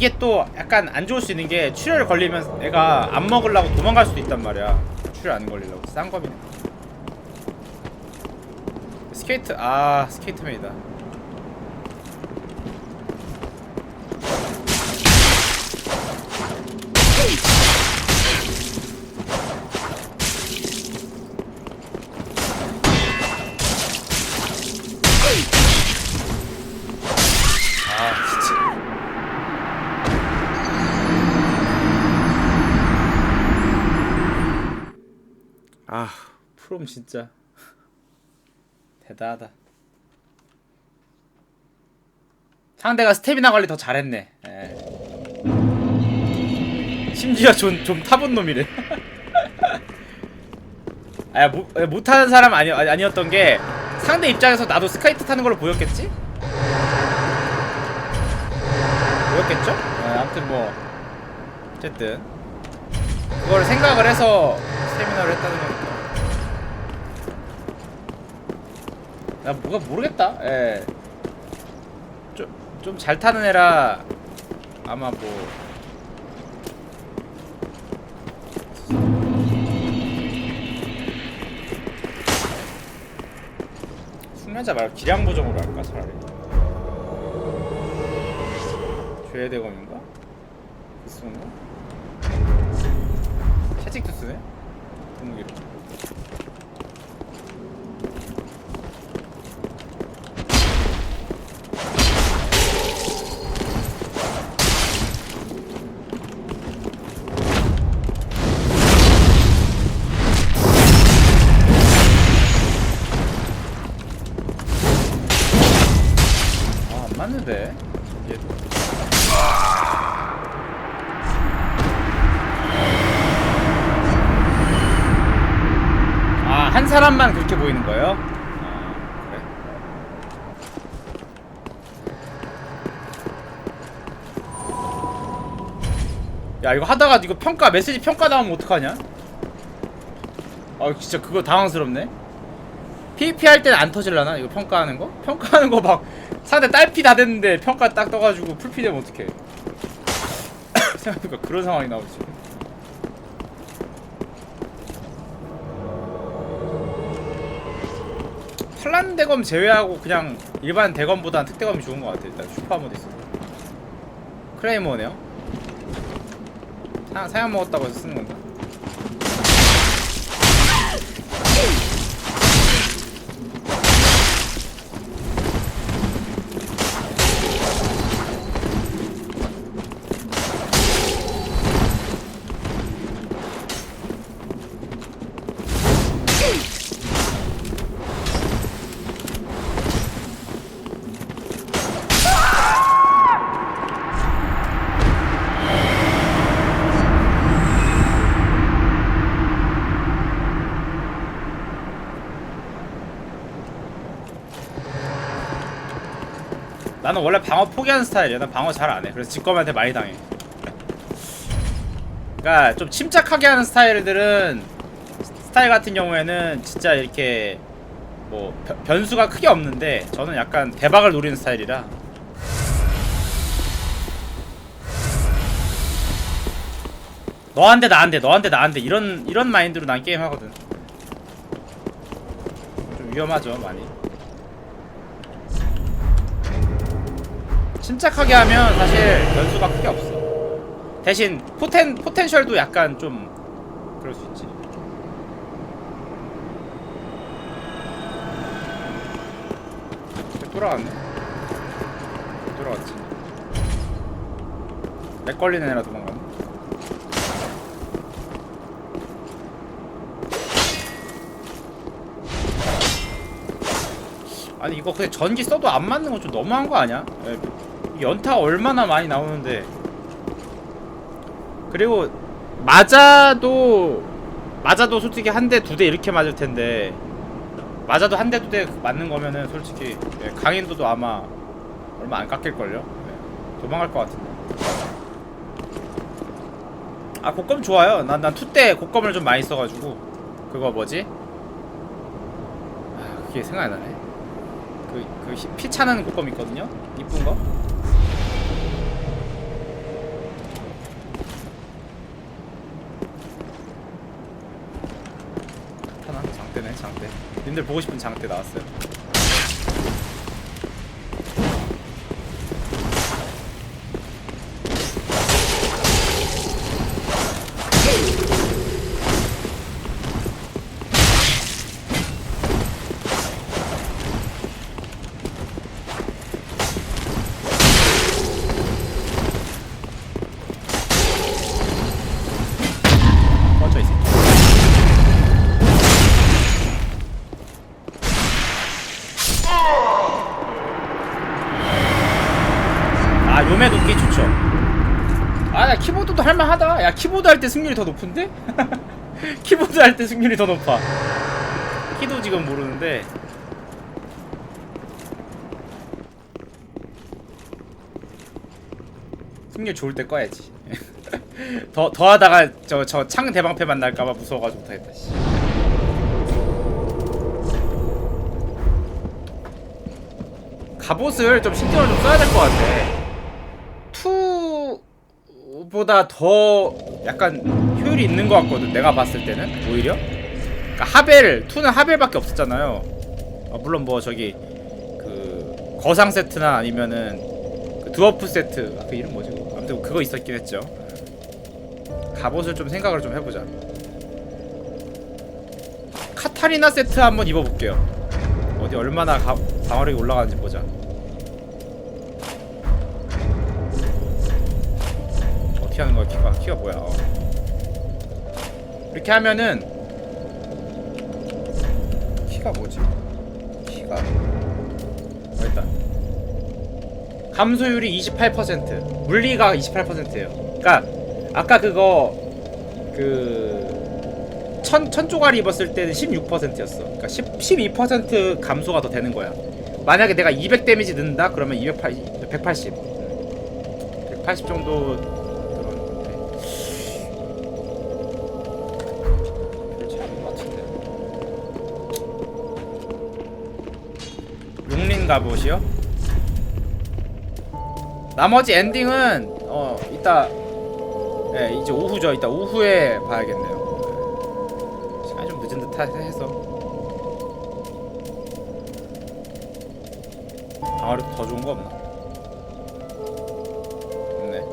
이게 또 약간 안 좋을 수 있는 게 출혈 걸리면 애가 안 먹으려고 도망갈 수도 있단 말이야. 출혈 안 걸리려고. 싼 겁이네. 스케이트 아 스케이트맨이다 아 진짜 아 프롬 진짜 대단하다 상대가 스태미나 관리 더 잘했네 예. 심지어 좀, 좀 타본 놈이래 아, 못, 못하는 사람 아니, 아니- 아니었던 게 상대 입장에서 나도 스카이트 타는 걸로 보였겠지? 보였겠죠? 네, 아무튼 뭐 어쨌든 그걸 생각을 해서 세미나를 했다는 거니까 나 뭐가 모르겠다 예. 좀 좀 잘 타는 애라 아마 뭐 숙련자 말고 기량 보정으로 할까 차라리 죄대검인가? 그스인가? 채찍 투스네? 동기로 사람만 그렇게 보이는 거예요? 아. 야, 이거 하다가 이거 평가, 메시지 평가 나오면 어떡하냐? 아, 진짜 그거 당황스럽네. PVP 할 때는 안 터질라나? 이거 평가하는 거? 평가하는 거 막 상대 딸피 다 됐는데 평가 딱 떠가지고 풀피 되면 어떡해 생각해보니까 그런 상황이 나오지 팔란 대검 제외하고 그냥 일반 대검보단 특대검이 좋은 것 같아 일단 슈퍼모드 있어 크레이머네요. 사, 사양 먹었다고 해서 쓰는 건가? 나는 원래 방어 포기하는 스타일이야. 난 방어 잘 안 해. 그래서 직검한테 많이 당해. 그러니까 좀 침착하게 하는 스타일들은 스타일 같은 경우에는 진짜 이렇게 뭐 변- 변수가 크게 없는데 저는 약간 대박을 노리는 스타일이라 너한테 나한테 너한테 나한테 이런 이런 마인드로 난 게임 하거든. 좀 위험하죠 많이. 침착하게 하면 사실 변수가 크게 없어. 대신 포텐 포텐셜도 약간 좀 그럴 수 있지. 돌아왔네. 돌아왔지. 렉 걸리는 애라 도망갔네. 아니 이거 그냥 전기 써도 안 맞는 건 좀 너무한 거 아니야? 예, 연타 얼마나 많이 나오는데 그리고 맞아도 맞아도 솔직히 한 대 두 대 이렇게 맞을 텐데 맞아도 한 대 두 대 맞는 거면은 솔직히 예, 강인도도 아마 얼마 안 깎일걸요? 예, 도망갈 것 같은데 아 곡검 좋아요 난 난 투 때 곡검을 좀 많이 써가지고 그거 뭐지? 아 그게 생각이 나네 그, 그 피 차는 곡검 있거든요? 이쁜 거? 님들 보고 싶은 장대 나왔어요. 아 요매 높기 좋죠. 아야 키보드도 할만하다. 야 키보드 할 때 승률이 더 높은데? 키보드 할 때 승률이 더 높아. 키도 지금 모르는데. 승률 좋을 때 꺼야지. 더, 더 하다가 저, 저 창 대방패 만날까봐 무서워가지고 못하겠다, 씨. 갑옷을 좀 신경을 좀 써야 될 것 같아. 2보다 더 약간 효율이 있는 것 같거든, 내가 봤을 때는, 오히려. 그니까 하벨, 2는 하벨밖에 없었잖아요. 아, 물론 뭐 저기, 그, 거상 세트나 아니면은, 그 드워프 세트, 아, 그 이름 뭐지? 아무튼 그거 있었긴 했죠. 갑옷을 좀 생각을 좀 해보자. 카타리나 세트 한번 입어볼게요. 어디 얼마나 가, 방어력이 올라가는지 보자. 키가 뭐야? 어. 이렇게 하면은 키가 뭐지? 키가 어, 일단 감소율이 28% 물리가 28%예요. 그러니까 아까 그거 그 천, 천 조각 입었을 때는 16%였어. 그러니까 10, 12% 감소가 더 되는 거야. 만약에 내가 200 데미지 넣는다 그러면 280, 180. 180 정도 갑옷이요? 나머지 엔딩은 어 이따 예 이제 오후죠 이따 오후에 봐야겠네요 시간이 좀 늦은 듯 하- 해서 방어력 더 좋은 거 없나? 없네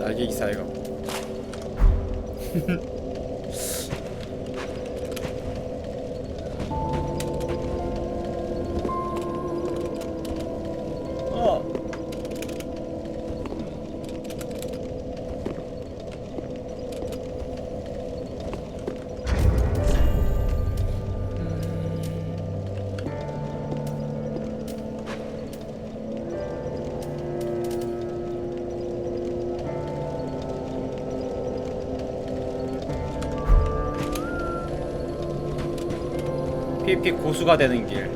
날개 기사 이거 어 PVP 고수가 되는 길.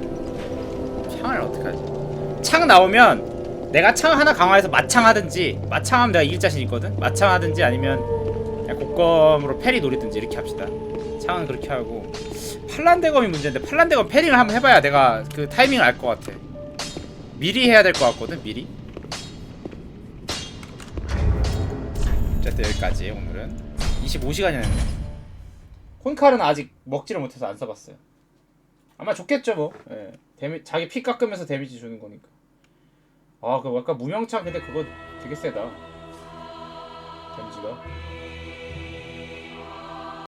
창을 어떻게 하지? 창 나오면 내가 창 하나 강화해서 마창 하든지 마창 하면 내가 이길 자신 있거든. 마창 하든지 아니면 그냥 곡검으로 페리 노리든지 이렇게 합시다. 창은 그렇게 하고 팔란대검이 문제인데 팔란대검 패링을 한번 해봐야 내가 그 타이밍을 알 것 같아. 미리 해야 될 것 같거든. 미리. 어쨌든 여기까지 오늘은 25시간이 됐네. 콘칼은 아직 먹지를 못해서 안 써봤어요. 아마 좋겠죠 뭐. 예. 데미 자기 피 깎으면서 데미지 주는 거니까. 아, 그 아까 무명창 근데 그거 되게 세다. 데미지가.